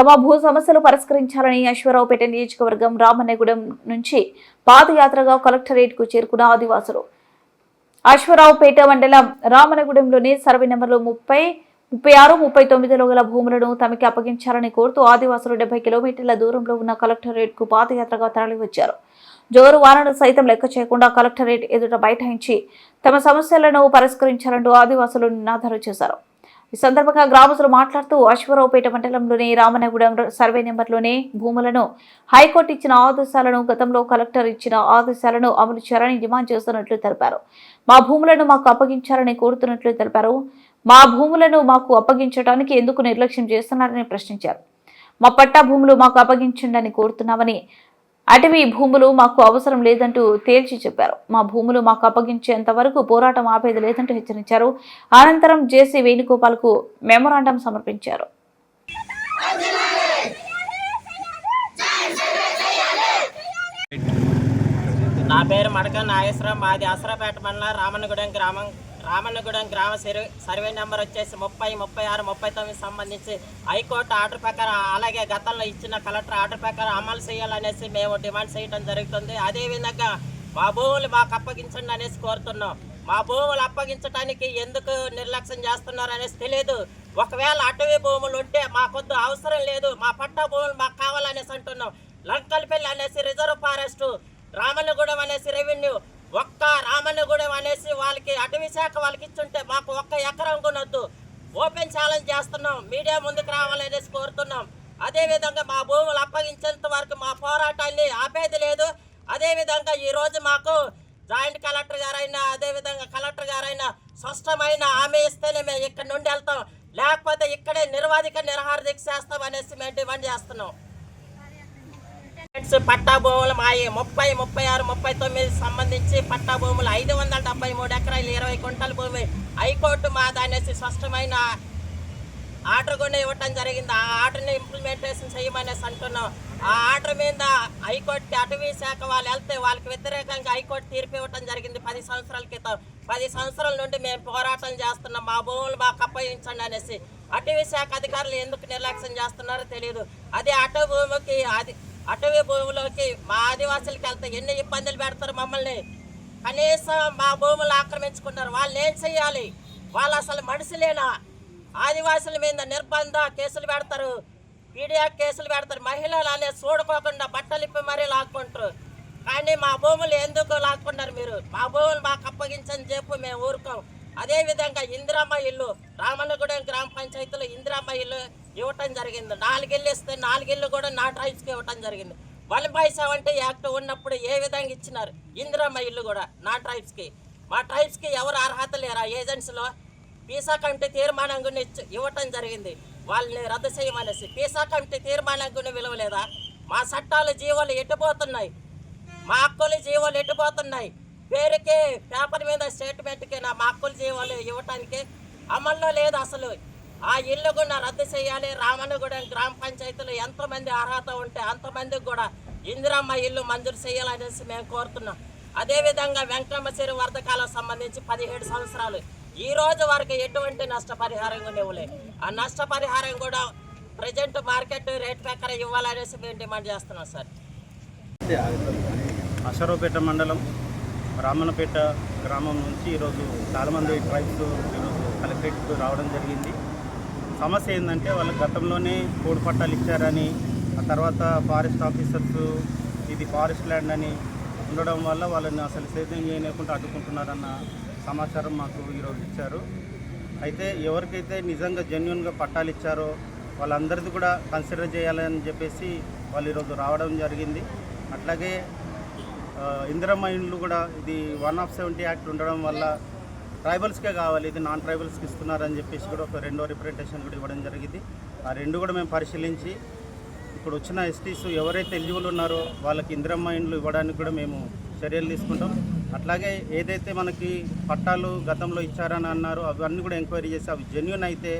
తమ భూ సమస్యలు పరిష్కరించాలని అశ్వరావుపేట నియోజకవర్గం రామన్నగూడెం నుంచి పాదయాత్రగా కలెక్టరేట్కు చేరుకున్న ఆదివాసులు. అశ్వరావుపేట మండలం రామనగూడెంలోని సర్వే నెంబర్లు ముప్పై ముప్పై ఆరు ముప్పై తొమ్మిదిలో గల భూములను తమకి అప్పగించాలని కోరుతూ ఆదివాసులు డెబ్బై కిలోమీటర్ల దూరంలో ఉన్న కలెక్టరేట్కు పాదయాత్రగా తరలివచ్చారు. జోరు వారను సైతం లెక్క చేయకుండా కలెక్టరేట్ ఎదుట బైఠాయించి తమ సమస్యలను పరిష్కరించాలంటూ ఆదివాసులు నినాదాలు చేశారు. ఈ సందర్భంగా గ్రామస్తులు మాట్లాడుతూ అశ్వరావుపేట మండలంలోని రామనగూడెం సర్వే నెంబర్లోనే భూములను హైకోర్టు ఇచ్చిన ఆదేశాలను గతంలో కలెక్టర్ ఇచ్చిన ఆదేశాలను అమలు చేయాలని డిమాండ్ చేస్తున్నట్లు తెలిపారు. మా భూములను మాకు అప్పగించాలని కోరుతున్నట్లు తెలిపారు. మా భూములను మాకు అప్పగించడానికి ఎందుకు నిర్లక్ష్యం చేస్తున్నారని ప్రశ్నించారు. మా పట్టా భూములు మాకు అప్పగించండి అని కోరుతున్నామని అటవీ భూములు మాకు అవసరం లేదంటూ తేల్చి చెప్పారు. మా భూములు మాకు అప్పగించేంత వరకు పోరాటం ఆపేది లేదంటూ హెచ్చరించారు. అనంతరం జేసీ వేణుగోపాల్కు మెమొరాండం సమర్పించారు. నా పేరు మడక నాగేశ్వరం. మాది ఆసరాపేట మండలం రామన్నగూడెం గ్రామం. రామన్నగూడెం గ్రామ సర్వే సర్వే నెంబర్ వచ్చేసి ముప్పై ముప్పై ఆరు ముప్పై తొమ్మిది సంబంధించి హైకోర్టు ఆర్డర్ ప్రకారం అలాగే గతంలో ఇచ్చిన కలెక్టర్ ఆర్డర్ ప్రకారం అమలు చేయాలనేసి మేము డిమాండ్ చేయడం జరుగుతుంది. అదేవిధంగా మా భూములు మాకు అప్పగించండి అనేసి కోరుతున్నాం. మా భూములు అప్పగించడానికి ఎందుకు నిర్లక్ష్యం చేస్తున్నారు అనేసి తెలియదు ఒకవేళ అటవీ భూములు ఉంటే మాకొద్దు అవసరం లేదు. మా పట్టా భూములు మాకు కావాలనేసి అంటున్నాం. లంకల్పల్లి అనేసి రిజర్వ్ ఫారెస్ట్ రామన్నగూడెం అనేసి రెవెన్యూ ఒక్క వాళ్ళకి అటవీ శాఖ వాళ్ళకి ఇచ్చుంటే మాకు ఒక్క ఎకరం కొనొద్దు ఓపెన్ ఛాలెంజ్ చేస్తున్నాం. మీడియా ముందుకు రావాలనేసి కోరుతున్నాం. అదేవిధంగా మా భూములు అప్పగించేంత వరకు మా పోరాటాన్ని ఆపేది లేదు. అదేవిధంగా ఈరోజు మాకు జాయింట్ కలెక్టర్ గారైనా అదేవిధంగా కలెక్టర్ గారైనా స్పష్టమైన హామీ ఇస్తేనే మేము ఇక్కడ నుండి వెళ్తాం. లేకపోతే ఇక్కడే నిర్వాధిక నిరహార దీక్ష చేస్తాం అనేసి మేము డిమాండ్ చేస్తున్నాం. పట్టా భూములు మాయి. ముప్పై ముప్పై ఆరు ముప్పై తొమ్మిది సంబంధించి పట్టా భూములు ఐదు వందల డెబ్బై మూడు ఎకరాలు ఇరవై కుంటల భూమి. హైకోర్టు మాది అనేసి స్పష్టమైన ఆర్డర్ కూడా ఇవ్వటం జరిగింది. ఆ ఆర్డర్ని ఇంప్లిమెంటేషన్ చేయమనేసి అంటున్నాం. ఆ ఆర్డర్ మీద హైకోర్టు అటవీ శాఖ వాళ్ళు వెళ్తే వాళ్ళకి వ్యతిరేకంగా హైకోర్టు తీర్పు ఇవ్వటం జరిగింది పది సంవత్సరాల క్రితం. పది సంవత్సరాల నుండి మేము పోరాటం చేస్తున్నాం. మా భూములు మాకు అప్పగించండి అనేసి. అటవీ శాఖ అధికారులు ఎందుకు నిర్లక్ష్యం చేస్తున్నారో తెలియదు అదే అటవీ భూమికి అది అటవీ భూమిలోకి మా ఆదివాసులకి వెళ్తే ఎన్ని ఇబ్బందులు పెడతారు మమ్మల్ని? కనీసం మా భూములు ఆక్రమించుకున్నారు. వాళ్ళు ఏం చెయ్యాలి? వాళ్ళు అసలు మనుషులేనా? ఆదివాసుల మీద నిర్బంధ కేసులు పెడతారు. పీడియా కేసులు పెడతారు. మహిళలు అనేది చూడకోకుండా బట్టలు ఇప్పి మరీ లాక్కుంటారు. కానీ మా భూములు ఎందుకు లాక్కున్నారు మీరు? మా భూములు మాకు అప్పగించని చెప్పు మేము ఊరుకోం. అదేవిధంగా ఇందిరామ్మ ఇల్లు రామన్నగూడెం గ్రామ పంచాయతీలో ఇందిరామ్మ ఇల్లు ఇవ్వటం జరిగింది. నాలుగిల్లు ఇస్తే కూడా నా ట్రైబ్స్కి ఇవ్వటం జరిగింది. వన్ బై సెవెంటీ యాక్ట్ ఉన్నప్పుడు ఏ విధంగా ఇచ్చినారు? ఇందిరామ ఇల్లు కూడా నా ట్రైబ్స్కి మా ట్రైబ్స్కి ఎవరు అర్హత లేరా? ఏజెన్సీలో పీసా కమిటీ తీర్మానం గురించి ఇచ్చి- ఇవ్వటం జరిగింది. వాళ్ళని రద్దు చేయమనేసి పీసా కమిటీ తీర్మానం గురించి విలువలేదా మా చట్టాలు జీవోలు ఎట్టుపోతున్నాయి మా హక్కులు జీవోలు ఎట్టుపోతున్నాయి పేరుకే పేపర్ మీద స్టేట్మెంట్కి నా మా హక్కులు జీవోలు ఇవ్వటానికి? అమల్లో లేదు అసలు. ఆ ఇల్లు కూడా రద్దు చేయాలి. రామన్నగూడెం గ్రామ పంచాయతీలో ఎంతమంది అర్హత ఉంటే అంతమందికి కూడా ఇందిరమ్మ ఇల్లు మంజూరు చేయాలనేసి మేము కోరుతున్నాం. అదేవిధంగా వెంకటమ్మ చెరువు వర్ధకాలకు సంబంధించి పదిహేడు సంవత్సరాలు. ఈ రోజు వరకు ఎటువంటి నష్టపరిహారం కూడా ఇవ్వలేదు ఆ నష్టపరిహారం కూడా ప్రజెంట్ మార్కెట్ రేట్ ప్రకారం ఇవ్వాలనేసి మేము డిమాండ్ చేస్తున్నాం సార్. అషరావుపేట మండలం రామన్నపేట గ్రామం నుంచి ఈరోజు చాలామంది ట్రైబ్స్ ఈరోజు కలెక్టరేట్కు రావడం జరిగింది. సమస్య ఏంటంటే వాళ్ళ గతంలోనే కోడి పట్టాలు ఇచ్చారని ఆ తర్వాత ఫారెస్ట్ ఆఫీసర్స్ ఇది ఫారెస్ట్ ల్యాండ్ అని ఉండడం వల్ల వాళ్ళని అసలు సేద్యం చేయలేకుండా అడ్డుకుంటున్నారన్న సమాచారం మాకు ఈరోజు ఇచ్చారు. అయితే ఎవరికైతే నిజంగా జెన్యున్గా పట్టాలు ఇచ్చారో వాళ్ళందరిది కూడా కన్సిడర్ చేయాలని చెప్పేసి వాళ్ళు ఈరోజు రావడం జరిగింది. అట్లాగే ఆ, ఇందిరమ్మ ఇండ్లు కూడా ఇది వన్ ఆఫ్ సెవెంటీ యాక్ట్ ఉండడం వల్ల ట్రైబల్స్కే కావాలి ఇది నాన్ ట్రైబల్స్కి ఇస్తున్నారని చెప్పేసి కూడా ఒక రెండో రిప్రజెంటేషన్ కూడా ఇవ్వడం జరిగింది. ఆ రెండు కూడా మేము పరిశీలించి ఇప్పుడు వచ్చిన ఎస్టీస్ ఎవరైతే ఎలిజిబుల్ ఉన్నారో వాళ్ళకి ఇందిరమ్మ ఇండ్లు ఇవ్వడానికి కూడా మేము చర్యలు తీసుకుంటాం. అట్లాగే ఏదైతే మనకి పట్టాలు గతంలో ఇచ్చారని అన్నారో అవన్నీ కూడా ఎంక్వైరీ చేసి అవి జెన్యున్ అయితే